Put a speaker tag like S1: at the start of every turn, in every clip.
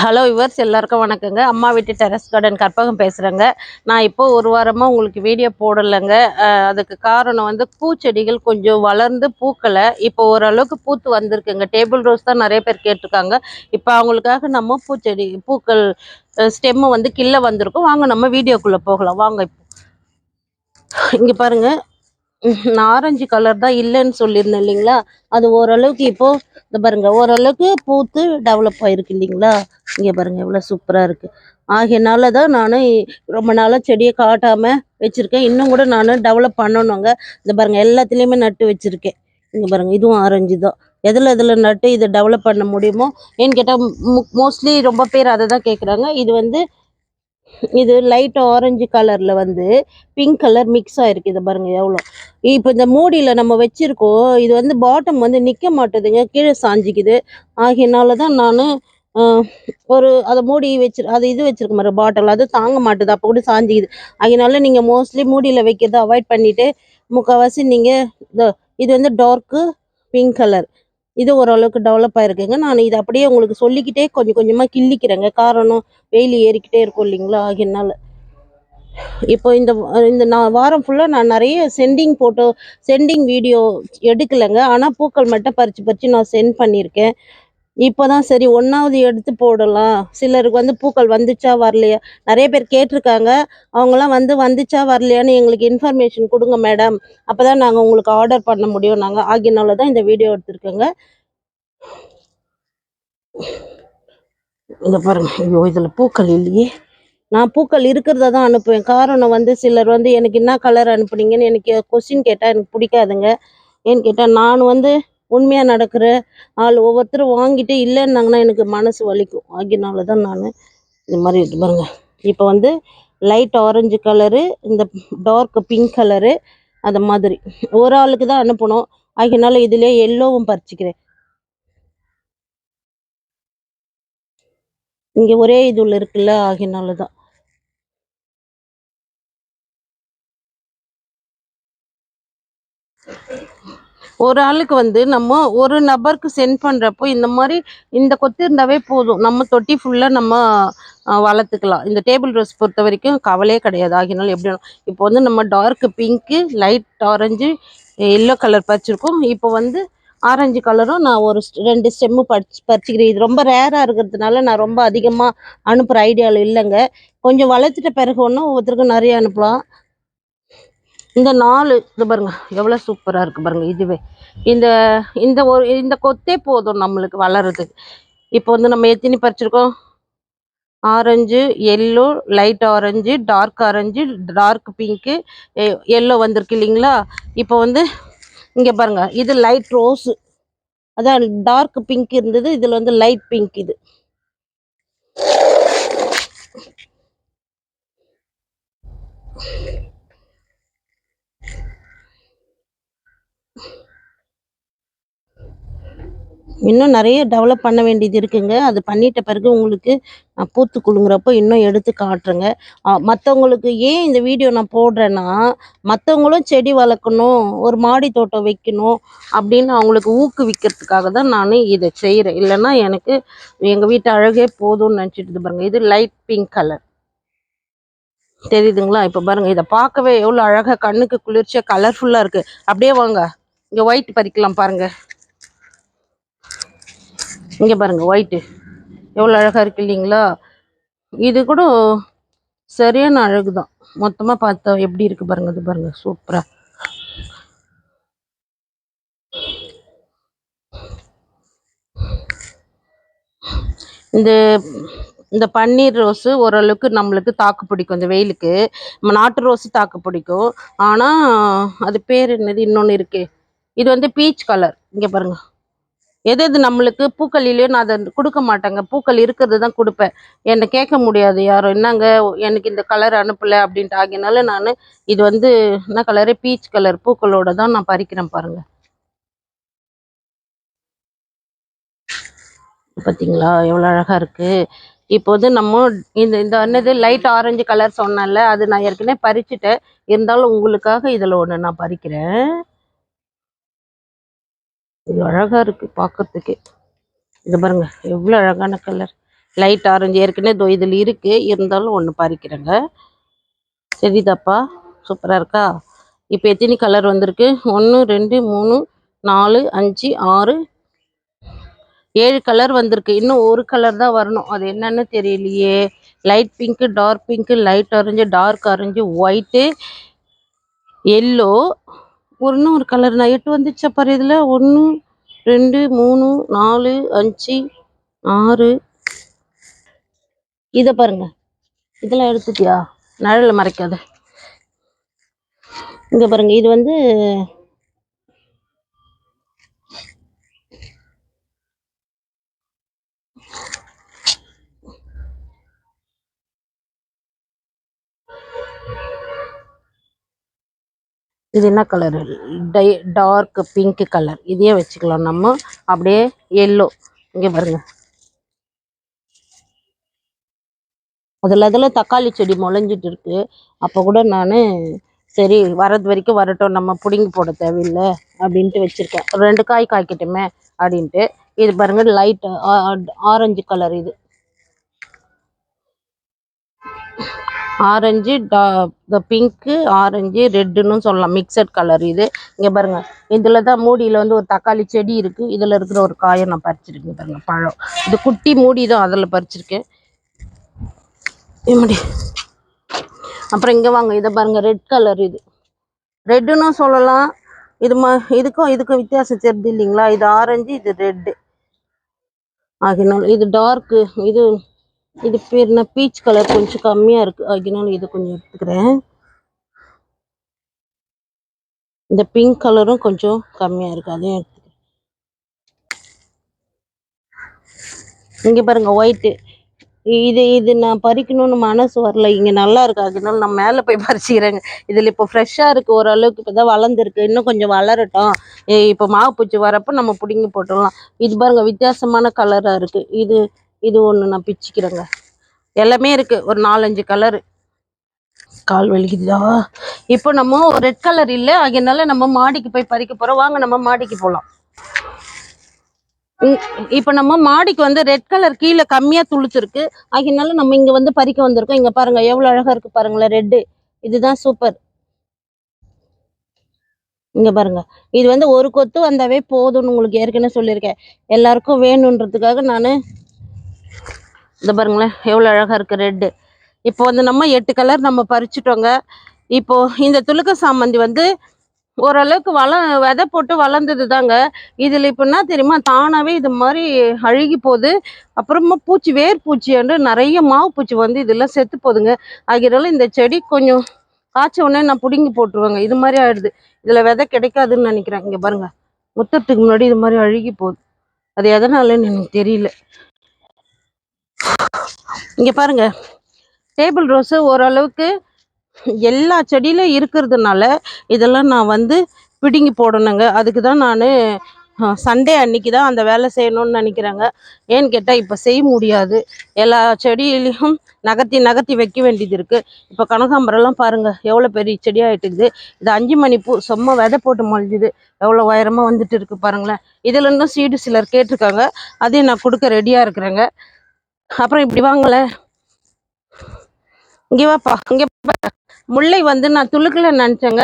S1: Hello viewers எல்லாருக்கும் வணக்கங்க. அம்மா வீட்டு டெரஸ் கார்டன் கற்பகம் பேசுகிறேங்க நான் இப்போ ஒரு வாரமாக உங்களுக்கு வீடியோ போடலைங்க. அதுக்கு காரணம் வந்து பூச்செடிகள் கொஞ்சம் வளர்ந்து பூக்களை இப்போ ஓரளவுக்கு பூத்து வந்திருக்குங்க. டேபிள் ரோஸ் தான் நிறைய பேர் கேட்டிருக்காங்க. இப்போ அவங்களுக்காக நம்ம பூச்செடி பூக்கள் ஸ்டெம்மு வந்து கிள்ள வந்திருக்கும். வாங்க நம்ம வீடியோக்குள்ளே போகலாம். வாங்க இப்போ. இங்கே பாருங்கள் ஆரஞ்சு கலர் தான் இல்லைன்னு சொல்லியிருந்தேன் இல்லைங்களா? அது ஓரளவுக்கு இப்போது இந்த பாருங்க ஓரளவுக்கு பூத்து டெவலப் ஆகிருக்கு இல்லைங்களா? இங்கே பாருங்கள் எவ்வளோ சூப்பராக இருக்குது ஆகையினால தான் நான் ரொம்ப நாளாக செடியை காட்டாமல் வச்சுருக்கேன். இன்னும் கூட நான் டெவலப் பண்ணணுங்க. இந்த பாருங்க எல்லாத்துலேயுமே நட்டு வச்சுருக்கேன். இங்கே பாருங்கள் இதுவும் ஆரஞ்சு தான். எதில் எதில் நட்டு இதை டெவலப் பண்ண முடியுமோ? ஏன்னு கேட்டால் மோஸ்ட்லி ரொம்ப பேர் அதை தான் கேட்குறாங்க இது வந்து இது லைட் ஆரஞ்சு கலரில் வந்து பிங்க் கலர் மிக்ஸ் ஆகிருக்கு இதை பாருங்கள் எவ்வளோ இப்போ இந்த மூடியில் நம்ம வச்சிருக்கோம் இது வந்து பாட்டம் வந்து நிற்க மாட்டுதுங்க கீழே சாஞ்சிக்குது. ஆகையினால தான் நான் ஒரு அதை மூடி வச்சு அது இது வச்சுருக்க மாதிரி பாட்டில் அது தாங்க மாட்டுது அப்போ கூட சாஞ்சிக்குது. அதனால நீங்கள் மோஸ்ட்லி மூடியில் வைக்கிறத அவாய்ட் பண்ணிவிட்டு முக்கால்வாசி நீங்கள் இந்த இது வந்து டார்க்கு பிங்க் கலர் இது ஓரளவுக்கு டெவலப் ஆகிருக்குங்க நான் இதை அப்படியே உங்களுக்கு சொல்லிக்கிட்டே கொஞ்சம் கொஞ்சமாக கிள்ளிக்கிறேங்க. காரணம் வெயில் ஏறிக்கிட்டே இருக்கும் இல்லைங்களா? ஆகினால இப்போ இந்த இந்த நான் வாரம் ஃபுல்லாக நான் நிறைய சென்டிங் ஃபோட்டோ சென்டிங் வீடியோ எடுக்கலைங்க. ஆனால் பூக்கள் மட்டும் பறித்து பறித்து நான் சென்ட் பண்ணியிருக்கேன். இப்போ தான் சரி ஒன்றாவது எடுத்து போடலாம். சிலருக்கு வந்து பூக்கள் வந்துச்சா வரலையா? நிறைய பேர் கேட்டிருக்காங்க. அவங்களாம் வந்து வந்துச்சா வரலையான்னு எங்களுக்கு இன்ஃபர்மேஷன் கொடுங்க மேடம் அப்போ தான் நாங்கள் உங்களுக்கு ஆர்டர் பண்ண முடியும். நாங்கள் ஆகியனால தான் இந்த வீடியோ எடுத்திருக்கோங்க. இதை பாருங்க. ஐயோ இதில் பூக்கள் இல்லையே. நான் பூக்கள் இருக்கிறத தான் அனுப்புவேன். காரணம் வந்து சிலர் வந்து எனக்கு என்ன கலர் அனுப்புனீங்கன்னு எனக்கு கொஸ்டின் கேட்டால் எனக்கு பிடிக்காதுங்க. ஏன்னு கேட்டால் நான் வந்து உண்மையாக நடக்கிற ஆள் ஒவ்வொருத்தரும் வாங்கிட்டு இல்லைன்னாங்கன்னா எனக்கு மனசு வலிக்கும். ஆகியனால தான் நான் இது மாதிரி இது பாருங்க. இப்போ வந்து லைட் ஆரஞ்சு கலரு இந்த டார்க் பிங்க் கலரு அந்த மாதிரி. ஒரு ஆளுக்கு தான் அனுப்பணும். ஆகினால இதுலேயே எல்லோவும் பறிச்சுக்கிறேன். இங்கே ஒரே இதுல இருக்குல்ல ஆகினால தான். ஒரு ஆளுக்கு வந்து நம்ம ஒரு நபருக்கு சென்ட் பண்ணுறப்போ இந்த மாதிரி இந்த கொத்து இருந்தாவே போதும். நம்ம தொட்டி ஃபுல்லாக நம்ம வளர்த்துக்கலாம். இந்த டேபிள் ரோஸ் பொறுத்த வரைக்கும் கவலையே கிடையாது. ஆகினாலும் எப்படி வேணும். இப்போ வந்து நம்ம dark pink light orange yellow colour பறிச்சிருக்கோம் இப்போ வந்து ஆரஞ்சு கலரும் நான் ஒரு ரெண்டு ஸ்டெம்மு பறிச்சு பறிச்சுக்கிறேன். இது ரொம்ப ரேராக இருக்கிறதுனால நான் ரொம்ப அதிகமாக அனுப்புகிற ஐடியாவில் இல்லைங்க. கொஞ்சம் வளர்த்துட்ட பிறகு ஒன்றும் ஒவ்வொருத்தருக்கும் நிறைய அனுப்பலாம். இந்த நாலு இது பாருங்க எவ்வளோ சூப்பராக இருக்குது பாருங்க இதுவே. இந்த இந்த ஒரு இந்த கொத்தே போதும் நம்மளுக்கு வளர்கிறதுக்கு இப்போ வந்து நம்ம எத்தினி பறிச்சிருக்கோம்? Orange yellow light orange dark orange dark pink yellow வந்திருக்கு இல்லைங்களா? இப்போ வந்து இங்கே பாருங்க இது லைட் ரோஸு அதான் டார்க் பிங்க் இருந்தது இதில் வந்து லைட் பிங்க் இது. இன்னும் நிறைய டெவலப் பண்ண வேண்டியது இருக்குங்க. அது பண்ணிட்ட பிறகு உங்களுக்கு நான் பூத்து குலுங்குறப்போ இன்னும் எடுத்து காட்டுறேங்க. மற்றவங்களுக்கு ஏன் இந்த வீடியோ நான் போடுறேன்னா மற்றவங்களும் செடி வளர்க்கணும் ஒரு மாடி தோட்டம் வைக்கணும் அப்படின்னு அவங்களுக்கு ஊக்குவிக்கிறதுக்காக தான் நான் இதை செய்கிறேன் இல்லைன்னா எனக்கு எங்கள் வீட்டு அழகே போதும்னு நினச்சிட்டு பாருங்க. இது லைட் பிங்க் கலர் தெரியுதுங்களா? இப்போ பாருங்க இதை பார்க்கவே எவ்வளோ அழகாக கண்ணுக்கு குளிர்ச்சியாக கலர்ஃபுல்லாக இருக்குது அப்படியே வாங்க. இங்கே ஒயிட் பறிக்கலாம் பாருங்கள் இங்கே பாருங்க ஒயிட்டு எவ்வளோ அழகாக இருக்கு இல்லைங்களா? இது கூட சரியான அழகு தான் மொத்தமாக பார்த்தா எப்படி இருக்குது பாருங்க இது பாருங்கள் சூப்பராக இந்த இந்த பன்னீர் ரோஸு ஓரளவுக்கு நம்மளுக்கு தாக்கு பிடிக்கும் இந்த வெயிலுக்கு. நம்ம நாட்டு ரோஸு தாக்கு பிடிக்கும். ஆனால் அது பேர் என்னது இன்னொன்று இருக்குது இது வந்து பீச் கலர் இங்கே பாருங்கள் எது எது நம்மளுக்கு பூக்கள் இல்லையோ நான் அதை கொடுக்க மாட்டேங்க. பூக்கள் இருக்கிறது தான் கொடுப்பேன். என்னை கேட்க முடியாது. யாரும் என்னங்க எனக்கு இந்த கலர் அனுப்பலை அப்படின்ட்டு. ஆகினால நான் இது வந்து என்ன கலரு பீச் கலர் பூக்களோட தான் நான் பறிக்கிறேன் பாருங்க. பார்த்தீங்களா எவ்வளோ அழகாக இருக்குது இப்போ வந்து நம்ம இந்த இந்த என்னது லைட் ஆரஞ்சு கலர் சொன்னேன்ல அது நான் ஏற்கனவே பறிச்சுட்டேன். இருந்தாலும் உங்களுக்காக இதில் ஒன்று நான் பறிக்கிறேன். இது அழகாக இருக்குது பார்க்குறதுக்கே இது பாருங்க எவ்வளோ அழகான கலர் லைட் ஆரஞ்சு ஏற்கனவே இதோ இதில் இருக்குது இருந்தாலும் ஒன்று பறிக்கிறேங்க. சரிதாப்பா சூப்பராக இருக்கா? இப்போ எத்தனை கலர் வந்திருக்கு? ஒன்று ரெண்டு மூணு நாலு அஞ்சு ஆறு. ஏழு கலர் வந்திருக்கு. இன்னும் ஒரு கலர் தான் வரணும். அது என்னன்னு தெரியலையே. Light pink dark pink light orange dark orange white yellow இன்னும் ஒரு கலர் நான் எட்டு வந்துச்சா பாரு இதில். ஒன்று ரெண்டு மூணு நாலு அஞ்சு ஆறு. இதை பாருங்க. இதெல்லாம் எடுத்துட்டியா? நழலை மறைக்காத. இங்கே பாருங்க இது வந்து இது என்ன colour tie dark pink colour இதையே வச்சுக்கலாம் நம்ம. அப்படியே எல்லோ இங்க பாருங்க. அதில் அதில் தக்காளி செடி முளைஞ்சிட்டு இருக்கு. அப்போ கூட நான் சரி வரது வரைக்கும் வரட்டும். நம்ம பிடுங்கி போட தேவையில்லை அப்படின்ட்டு வச்சுருக்கேன். ரெண்டு காய் காய்க்கட்டுமே அப்படின்ட்டு. இது பாருங்க லைட் ஆரஞ்சு கலர் இது. ஆரஞ்சு டா இந்த பிங்க்கு ஆரஞ்சு ரெட்டுன்னு சொல்லலாம். மிக்சட் கலர் இது. இங்கே பாருங்கள் இதில் தான் மூடியில் வந்து ஒரு தக்காளி செடி இருக்குது இதில் இருக்கிற ஒரு காயை நான் பறிச்சிருக்கேன் பாருங்கள் பழம். இது குட்டி மூடி தான் அதில் பறிச்சிருக்கேன். இப்படி அப்புறம் இங்கே வாங்க. இதை பாருங்கள் ரெட் கலர் இது. ரெட்டுன்னு சொல்லலாம். இது ம இதுக்கும் இதுக்கும் வித்தியாசம் தெரியுது இல்லைங்களா? இது ஆரஞ்சு இது ரெட்டு ஆகினாலும் இது டார்க்கு இது இது பேர் என்ன? பீச் கலர் கொஞ்சம் கம்மியாக இருக்குது அதனால இது கொஞ்சம் எடுத்துக்கிறேன். இந்த பிங்க் கலரும் கொஞ்சம் கம்மியாக இருக்குது அதையும் எடுத்துக்கிறேன். இங்கே பாருங்க ஒயிட்டு இது இது நான் பறிக்கணும்னு மனசு வரல. இங்கே நல்லா இருக்கு. அதனால நான் மேலே போய் பறிச்சுக்கிறேங்க. இதில் இப்போ ஃப்ரெஷ்ஷாக இருக்குது ஓரளவுக்கு இப்போ தான் வளர்ந்துருக்கு. இன்னும் கொஞ்சம் வளரட்டும். ஏ, இப்போ மாவு பூச்சி வரப்போ நம்ம பிடுங்கி போட்டுடலாம். இது பாருங்க வித்தியாசமான கலராக இருக்குது இது இது ஒன்று நான் பிச்சுக்கிறேங்க. எல்லாமே இருக்குது ஒரு நாலஞ்சு கலரு கால் வலிக்குதா இப்போ நம்ம ரெட் கலர் இல்லை அதனால நம்ம மாடிக்கு போய் பறிக்க போகிறோம் வாங்க நம்ம மாடிக்கு போகலாம் இப்போ நம்ம மாடிக்கு வந்து ரெட் கலர் கீழே கம்மியாக துளிச்சிருக்கு அதனால நம்ம இங்கே வந்து பறிக்க வந்திருக்கோம். இங்கே பாருங்க எவ்வளோ அழகாக இருக்கு பாருங்களேன் ரெட்டு இதுதான் சூப்பர் இங்க பாருங்க. இது வந்து ஒரு கொத்து வந்தாவே போதும்னு உங்களுக்கு ஏற்கனவே சொல்லியிருக்கேன். எல்லாருக்கும் வேணுன்றதுக்காக நான் இந்த பாருங்களேன் எவ்வளோ அழகாக இருக்குது ரெட்டு இப்போ வந்து நம்ம எட்டு கலர் நம்ம பறிச்சிட்டோங்க. இப்போ இந்த துளுக்க சாமந்தி வந்து ஓரளவுக்கு வள விதை போட்டு வளர்ந்தது தாங்க இதில் இப்போ என்ன தெரியுமா தானாகவே இது மாதிரி அழுகி போகுது. அப்புறமா பூச்சி வேர் பூச்சி வந்து நிறைய மாவு பூச்சி வந்து இதெல்லாம் செத்து போகுதுங்க. ஆகிறனால இந்த செடி கொஞ்சம் காய்ச்ச உடனே நான் பிடுங்கி போட்டுருவேங்க. இது மாதிரி ஆயிடுது. இதில் விதை கிடைக்காதுன்னு நினைக்கிறேன். இங்கே பாருங்கள் முத்தத்துக்கு முன்னாடி இது மாதிரி அழுகி போகுது. அது எதனாலன்னு எனக்கு தெரியல. இங்கே பாருங்க. டேபிள் ரோஸு ஓரளவுக்கு எல்லா செடியிலும் இருக்கிறதுனால இதெல்லாம் நான் வந்து பிடுங்கி போடணுங்க. அதுக்கு தான் நான் சண்டே அன்னைக்கு தான் அந்த வேலை செய்யணும்னு நினைக்கிறேங்க. ஏன்னு கேட்டால் இப்போ செய்ய முடியாது. எல்லா செடியிலையும் நகர்த்தி நகர்த்தி வைக்க வேண்டியது இருக்குது இப்போ கனகாம்பரம்லாம் பாருங்கள் எவ்வளோ பெரிய செடியாகிட்டுக்குது இது அஞ்சு மணி பூ சும்மா விதை போட்டு மொழிஞ்சுது. எவ்வளோ உயரமாக வந்துட்டு இருக்குது பாருங்களேன். இதுல இருந்தும் சீடு சிலர் கேட்டிருக்காங்க. அதையும் நான் கொடுக்க ரெடியாக இருக்கிறேங்க. அப்புறம் இப்படி வாங்களேன் இங்கே வாப்பா இங்கே முல்லை வந்து நான் துளுக்கல நினச்சேங்க.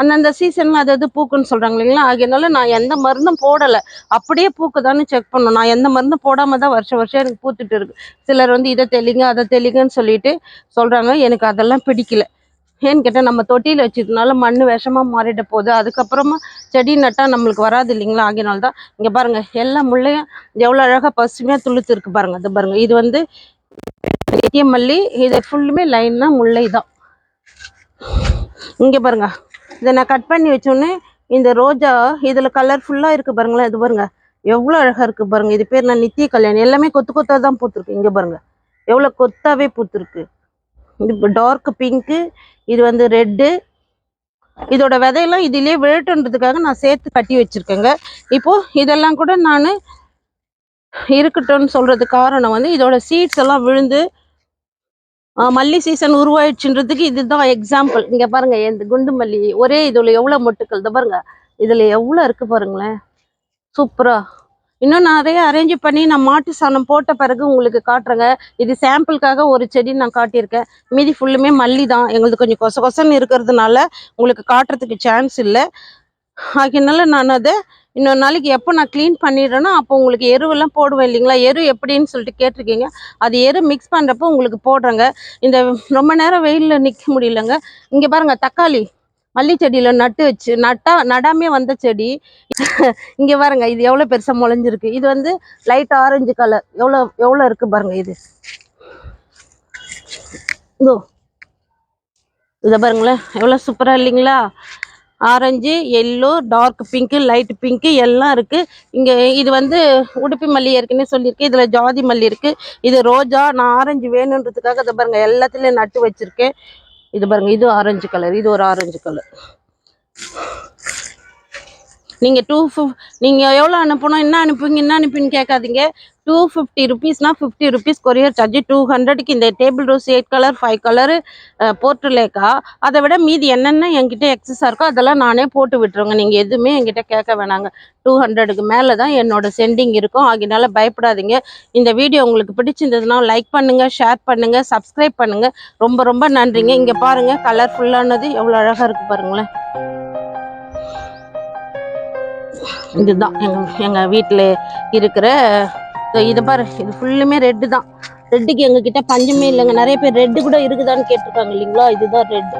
S1: அந்தந்த சீசனில் அது அது பூக்குன்னு சொல்கிறாங்க இல்லைங்களா? ஆகியனால நான் எந்த மருந்தும் போடலை. அப்படியே பூக்குதான்னு செக் பண்ணணும் நான் எந்த மருந்தும் போடாமல் தான் வருஷம் வருஷம் எனக்கு பூத்துட்டு இருக்கு. சிலர் வந்து இதை தெளிங்க அதை தெளிங்கன்னு சொல்லிட்டு சொல்கிறாங்க எனக்கு அதெல்லாம் பிடிக்கல. ஏன்னு கேட்டால் நம்ம தொட்டியில் வச்சுருக்கனால மண் விஷமாக மாறிட போகுது. அதுக்கப்புறமா செடி நட்டால் நம்மளுக்கு வராது இல்லைங்களா? ஆகினால தான் இங்கே பாருங்கள் எல்லா முள்ளையும் எவ்வளோ அழகாக பசுமையாக துளுத்து இருக்குது பாருங்கள் இது பாருங்கள் இது வந்து நித்திய மல்லி இது ஃபுல்லுமே லைன்னா முல்லை தான். இங்கே பாருங்க இதை நான் கட் பண்ணி வச்சோன்னே இந்த ரோஜா இதில் கலர்ஃபுல்லாக இருக்குது பாருங்களேன். இது பாருங்கள் எவ்வளோ அழகாக இருக்குது பாருங்கள் இது பேர் நான் நித்திய கல்யாணி. எல்லாமே கொத்து கொத்தாக தான் பூத்துருக்கு. இங்கே பாருங்கள் எவ்வளோ கொத்தாவே பூத்துருக்கு. இது டார்க் பிங்க்கு இது வந்து ரெட்டு இதோட விதையெல்லாம் இதிலே விழட்டுன்றதுக்காக நான் சேர்த்து கட்டி வச்சிருக்கேங்க. இப்போது இதெல்லாம் கூட நான் இருக்கட்டும்னு சொல்றதுக்கு காரணம் வந்து இதோட சீட்ஸ் எல்லாம் விழுந்து மல்லி சீசன் உருவாயிடுச்சுன்றதுக்கு இதுதான் எக்ஸாம்பிள் இங்கே பாருங்க இந்த குண்டு மல்லி ஒரே இதில் எவ்வளோ மொட்டுக்கள் இதை பாருங்கள் இதில் எவ்வளோ இருக்குது பாருங்களேன். சூப்பராக இன்னும் நிறைய அரேஞ்ச் பண்ணி நான் மாட்டு சாணம் போட்ட பிறகு உங்களுக்கு காட்டுறேங்க. இது சாம்பிளுக்காக ஒரு செடி நான் காட்டியிருக்கேன். மீதி ஃபுல்லுமே மல்லி தான். எங்களுக்கு கொஞ்சம் கொச கொசன்னு இருக்கிறதுனால உங்களுக்கு காட்டுறதுக்கு சான்ஸ் இல்லை. ஆகினால நான் அதை இன்னொரு நாளைக்கு எப்போ நான் க்ளீன் பண்ணிடுறேனோ அப்போ உங்களுக்கு எருவெல்லாம் போடுவேன் இல்லைங்களா? எரு எப்படின்னு சொல்லிட்டு கேட்டிருக்கீங்க. அது எரு மிக்ஸ் பண்ணுறப்போ உங்களுக்கு போடுறேங்க. இந்த ரொம்ப நேரம் வெயிலில் நிற்க முடியலங்க. இங்கே பாருங்கள் தக்காளி. மல்லி செடியில் நட்டு வச்சு நட்டா நடாமே வந்த செடி. இங்கே பாருங்க இது எவ்வளோ பெருசாக முளைஞ்சிருக்கு. இது வந்து லைட் ஆரஞ்சு கலர் எவ்வளோ எவ்வளோ இருக்கு பாருங்க இது. இதோ. இதை பாருங்களேன் எவ்வளோ சூப்பராக இல்லைங்களா? Orange yellow dark pink light pink எல்லாம் இருக்குது இங்கே இது வந்து உடுப்பி மல்லி ஏற்கனவே சொல்லியிருக்கேன் இதில் ஜாதி மல்லி இருக்குது இது ரோஜா நான் ஆரஞ்சு வேணுன்றதுக்காக இதை பாருங்க எல்லாத்துலேயும் நட்டு வச்சுருக்கேன். இது பாருங்க இது ஆரஞ்சு கலர் இது ஒரு ஆரஞ்சு கலர் நீங்கள் டூ ஃபிஃப் நீங்கள் எவ்வளோ அனுப்பணும் என்ன அனுப்புவீங்க என்ன அனுப்புவீங்கன்னு கேட்காதீங்க. Two fifty ருபீஸ்னால் fifty rupees courier charge two ஹண்ட்ரடுக்கு இந்த table rose eight colour five colour போட்டுலேக்கா அதை விட மீதி என்னென்ன என்கிட்ட எக்ஸஸாக இருக்கோ அதெல்லாம் நானே போட்டு விட்டுருங்க நீங்கள் எதுவுமே என்கிட்ட கேட்க வேணாங்க. டூ ஹண்ட்ரடுக்கு மேலே தான் என்னோட சென்டிங் இருக்கும். ஆகினால பயப்படாதீங்க. இந்த வீடியோ உங்களுக்கு பிடிச்சிருந்ததுன்னா லைக் பண்ணுங்கள் ஷேர் பண்ணுங்கள் சப்ஸ்கிரைப் பண்ணுங்கள் ரொம்ப ரொம்ப நன்றிங்க. இங்கே பாருங்கள் கலர்ஃபுல்லானது எவ்வளோ அழகாக இருக்குது பாருங்களேன். இதுதான் எங்கள் எங்கள் வீட்டில் இருக்கிற இதோ இது பாரு இது ஃபுல்லுமே ரெட்டு தான். ரெட்டுக்கு எங்ககிட்ட பஞ்சமே இல்லைங்க. நிறைய பேர் ரெட்டு கூட இருக்குதான்னு கேட்டிருக்காங்க இல்லைங்களா? இதுதான் ரெட்